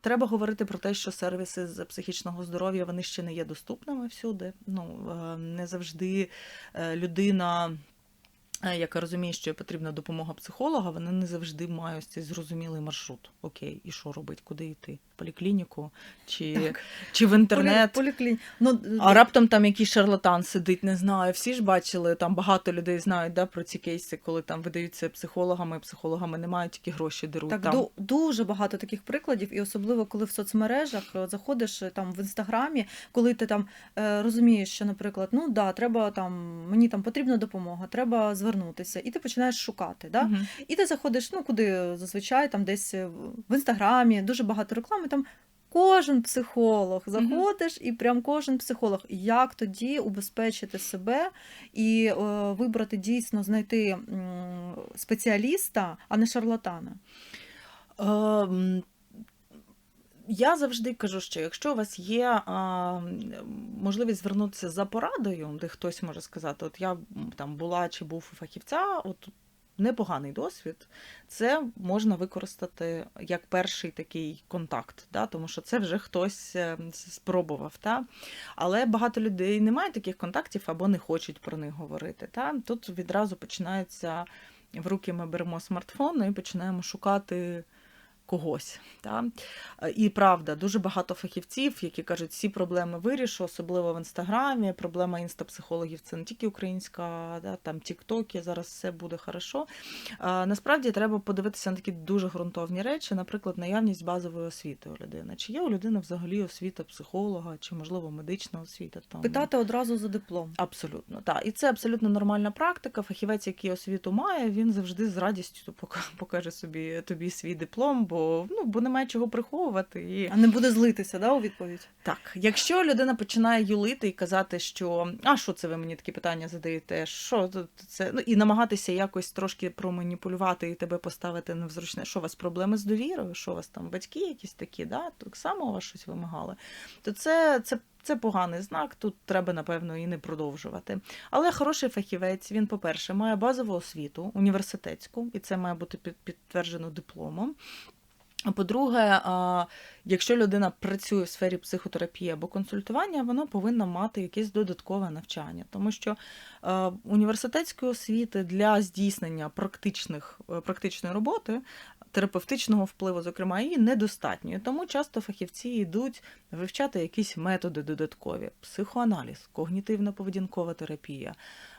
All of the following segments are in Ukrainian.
Треба говорити про те, що сервіси з психічного здоров'я вони ще не є доступними всюди. Ну е, не завжди е, людина. е, Яка розуміє, що потрібна допомога психолога, вона не завжди має ось цей зрозумілий маршрут. Окей, і що робить, куди йти? Поліклініку чи, Так. чи в інтернет? Полі, поліклін... ну, А раптом там якийсь шарлатан сидить, не знаю. Всі ж бачили, там багато людей знають да, про ці кейси, коли там видаються психологами, психологами немає, тільки гроші деруть. Так, там. ду- дуже багато таких прикладів, і особливо коли в соцмережах е, заходиш е, там в інстаграмі, коли ти там е, розумієш, що, наприклад, ну да, треба там, мені там потрібна допомога, треба звернутися, і ти починаєш шукати. Да? Мгм. І ти заходиш, ну куди зазвичай там десь в інстаграмі, дуже багато реклами. Там кожен психолог заходиш, і прям кожен психолог. Як тоді убезпечити себе і е, вибрати дійсно знайти м, спеціаліста, а не шарлатана? Ем, Я завжди кажу, що якщо у вас є а, можливість звернутися за порадою, де хтось може сказати, от я там була чи був у фахівця, от непоганий досвід, це можна використати як перший такий контакт, да, тому що це вже хтось е, спробував. Та? Але багато людей не мають таких контактів або не хочуть про них говорити. Та? Тут відразу починається в руки ми беремо смартфон і починаємо шукати когось. Та? І правда, дуже багато фахівців, які кажуть, всі проблеми вирішу, особливо в інстаграмі. Проблема інстапсихологів це не тільки українська, да, там тіктоки, зараз все буде хорошо. А, насправді треба подивитися на такі дуже ґрунтовні речі, наприклад, наявність базової освіти у людини. Чи є у людини взагалі освіта психолога, чи можливо медична освіта? Там Питати одразу за диплом. Абсолютно, так. І це абсолютно нормальна практика. Фахівець, який освіту має, він завжди з радістю покаже собі тобі свій диплом, бо ну бо немає чого приховувати. І А не буде злитися, да, у відповідь? так, якщо людина починає юлити і казати, що а що це ви мені такі питання задаєте? Що це? Ну і намагатися якось трошки проманіпулювати і тебе поставити на взручне. Що у вас проблеми з довірою? Що у вас там батьки якісь такі? Да? Так само у вас щось вимагали. То це, це, це поганий знак. Тут треба напевно і не продовжувати. Але хороший фахівець, він, по-перше, має базову освіту університетську, і це має бути під- підтверджено дипломом. А По-друге, якщо людина працює в сфері психотерапії або консультування, вона повинна мати якесь додаткове навчання, тому що університетської освіти для здійснення практичних, е, практичної роботи, терапевтичного впливу, зокрема, її недостатньо. Тому часто фахівці йдуть вивчати якісь методи додаткові: психоаналіз, когнітивно-поведінкова терапія,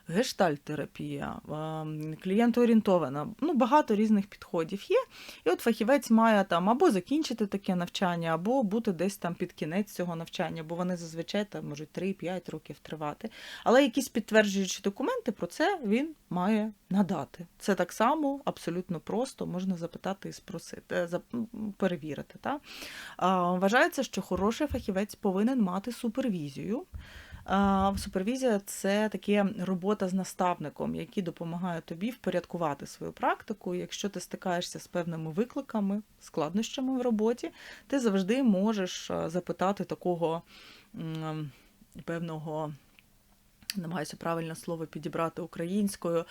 гештальт-терапія, е, клієнтоорієнтована. Ну, багато різних підходів є. І от фахівець має там або закінчити таке навчання, або бути десь там під кінець цього навчання, бо вони зазвичай там можуть 3-5 років тривати. Але якісь підтверджуючі документи про це він має надати. Це так само абсолютно просто можна запитати і спросити, е, перевірити. Та? Вважається, що хороший фахівець повинен мати супервізію. Супервізія це таке робота з наставником, який допомагає тобі впорядкувати свою практику. Якщо ти стикаєшся з певними викликами, складнощами в роботі, ти завжди можеш запитати такого певного. Намагаюся правильне слово підібрати українською,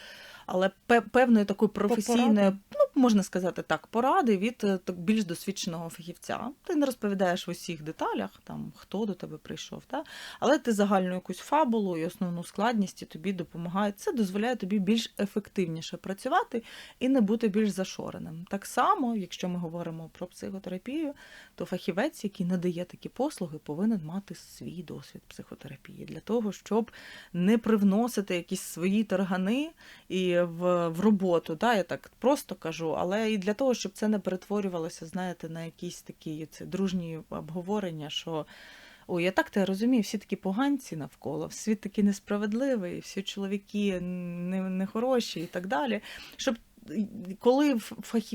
але пе- певної такої професійної, ну можна сказати так, поради від е, більш досвідченого фахівця. Ти не розповідаєш в усіх деталях, там хто до тебе прийшов, та? але ти загальну якусь фабулу і основну складність і тобі допомагає. Це дозволяє тобі більш ефективніше працювати і не бути більш зашореним. Так само, якщо ми говоримо про психотерапію, то фахівець, який надає такі послуги, повинен мати свій досвід психотерапії для того, щоб не привносити якісь свої таргани і в, в роботу. Да, я так просто кажу, але і для того, щоб це не перетворювалося, знаєте, на якісь такі це, дружні обговорення, що. Ой, я так те розумію, всі такі поганці навколо, світ такий несправедливий, всі чоловіки не, не і так далі. Щоб коли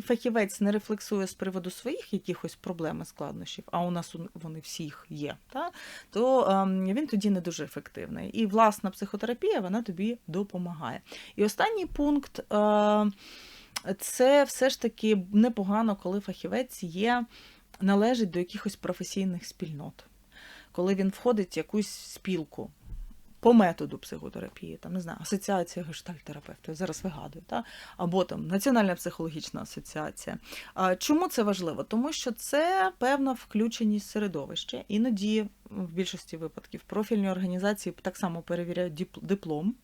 фахівець не рефлексує з приводу своїх якихось проблем і складнощів, а у нас вони всіх є, та, то ем, він тоді не дуже ефективний. І власна психотерапія вона тобі допомагає. І останній пункт е, це все ж таки непогано, коли фахівець є, належить до якихось професійних спільнот, коли він входить в якусь спілку. по методу психотерапії, там не знаю, асоціація гештальтерапевтів, зараз вигадую, та? або там Національна психологічна асоціація. Чому це важливо? Тому що це певна включеність середовища. Іноді, в більшості випадків, профільні організації так само перевіряють диплом.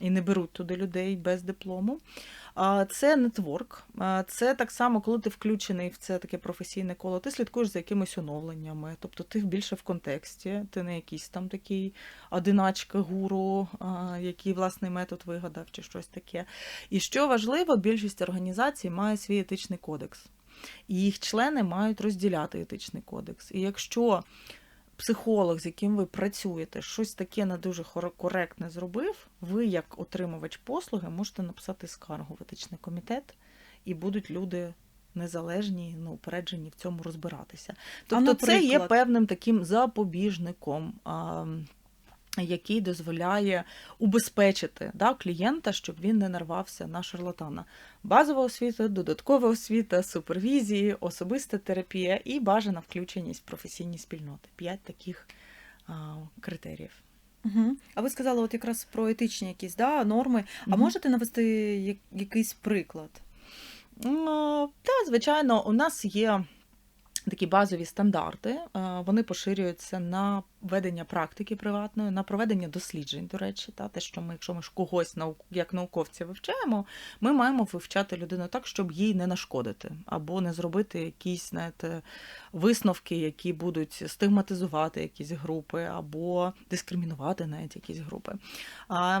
І не беруть туди людей без диплому. Це нетворк. Це так само, коли ти включений в це таке професійне коло, ти слідкуєш за якимись оновленнями. Тобто ти більше в контексті, ти не якийсь там такий одиначка гуру, який власний метод вигадав чи щось таке. І що важливо, більшість організацій має свій етичний кодекс. І їх члени мають розділяти етичний кодекс. І якщо психолог, з яким ви працюєте, щось таке не дуже коректне зробив, ви, як отримувач послуги, можете написати скаргу в етичний комітет, і будуть люди незалежні, неупереджені в цьому розбиратися. Тобто, це є певним таким запобіжником. А, який дозволяє убезпечити да, клієнта, щоб він не нарвався на шарлатана. Базова освіта, додаткова освіта, супервізії, особиста терапія і бажана включеність в професійні спільноти. П'ять таких а, критеріїв. Угу. А ви сказали от якраз про етичні якісь да, норми. А Мгм. можете навести якийсь приклад? Та, звичайно, у нас є такі базові стандарти. Вони поширюються на ведення практики приватної, на проведення досліджень, до речі, та те, що ми, якщо ми ж когось наук, як науковці вивчаємо, ми маємо вивчати людину так, щоб їй не нашкодити, або не зробити якісь, знаєте, висновки, які будуть стигматизувати якісь групи, або дискримінувати навіть якісь групи. А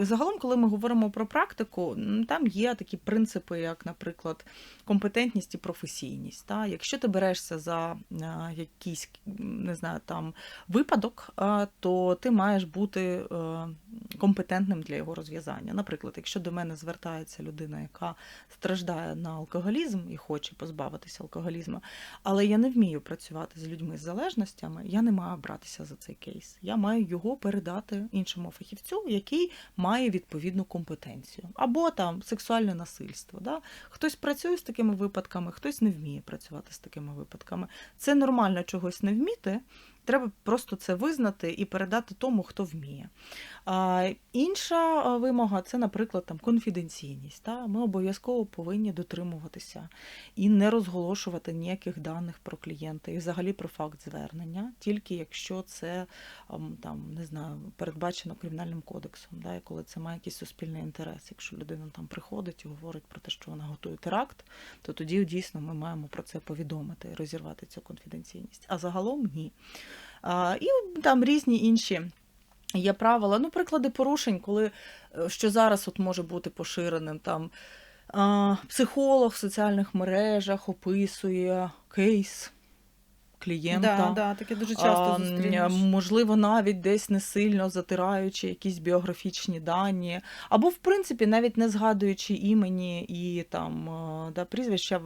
загалом, коли ми говоримо про практику, там є такі принципи, як, наприклад, компетентність і професійність. Та? Якщо ти берешся за м, не знаю, там випадок, то ти маєш бути е, компетентним для його розв'язання. Наприклад, якщо до мене звертається людина, яка страждає на алкоголізм і хоче позбавитися алкоголізму, але я не вмію працювати з людьми з залежностями, я не маю братися за цей кейс. Я маю його передати іншому фахівцю, який має відповідну компетенцію. Або там сексуальне насильство. Да? Хтось працює з такими випадками, хтось не вміє працювати з такими випадками. Це нормально чогось не вміти. Треба просто це визнати і передати тому, хто вміє. Інша вимога це, наприклад, там конфіденційність. Та? Ми обов'язково повинні дотримуватися і не розголошувати ніяких даних про клієнта і взагалі про факт звернення, тільки якщо це там не знаю, передбачено кримінальним кодексом, да, і коли це має якийсь суспільний інтерес. Якщо людина там приходить і говорить про те, що вона готує теракт, то тоді дійсно ми маємо про це повідомити розірвати цю конфіденційність. А загалом ні. І там різні інші. Є правила, ну, приклади порушень, коли е, що зараз от може бути поширеним там психолог в соціальних мережах описує кейс клієнта. Да, да, таке дуже часто зустрінеш. Можливо, навіть десь не сильно затираючи якісь біографічні дані, або, в принципі, навіть не згадуючи імені і там е, да, прізвища,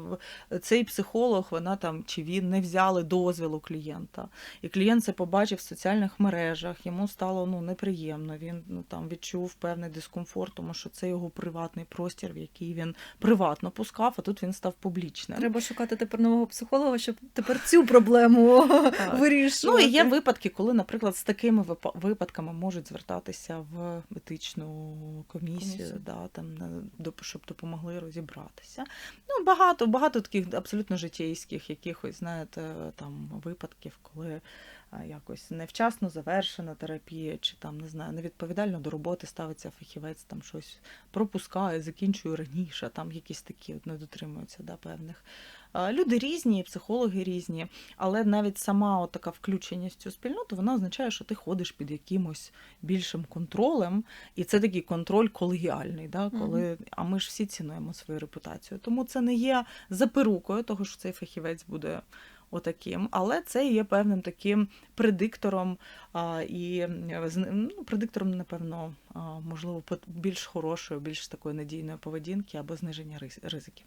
цей психолог, вона там чи він не взяли дозвілу клієнта. І клієнт це побачив в соціальних мережах, йому стало ну, неприємно. Він ну, там відчув певний дискомфорт, тому що це його приватний простір, в який він приватно пускав, а тут він став публічним. Треба шукати тепер нового психолога, щоб тепер цю проблему Так. Ну і є випадки, коли, наприклад, з такими випа- випадками можуть звертатися в етичну комісію, Комісію. Да, там, щоб допомогли розібратися. Ну, багато, багато таких абсолютно житейських якихось, знаєте, там випадків, коли якось невчасно завершена терапія, чи там не знаю, невідповідально до роботи ставиться фахівець, там щось пропускає, закінчує раніше, там якісь такі от не дотримуються да, певних. Люди різні, психологи різні, але навіть сама от така включеність цю спільноту вона означає, що ти ходиш під якимось більшим контролем, і це такий контроль колегіальний, да, коли, а ми ж всі цінуємо свою репутацію. Тому це не є запорукою того, що цей фахівець буде отаким, але це є певним таким предиктором а, і ну, предиктором, напевно, можливо, більш хорошої, більш такої надійної поведінки або зниження ризиків.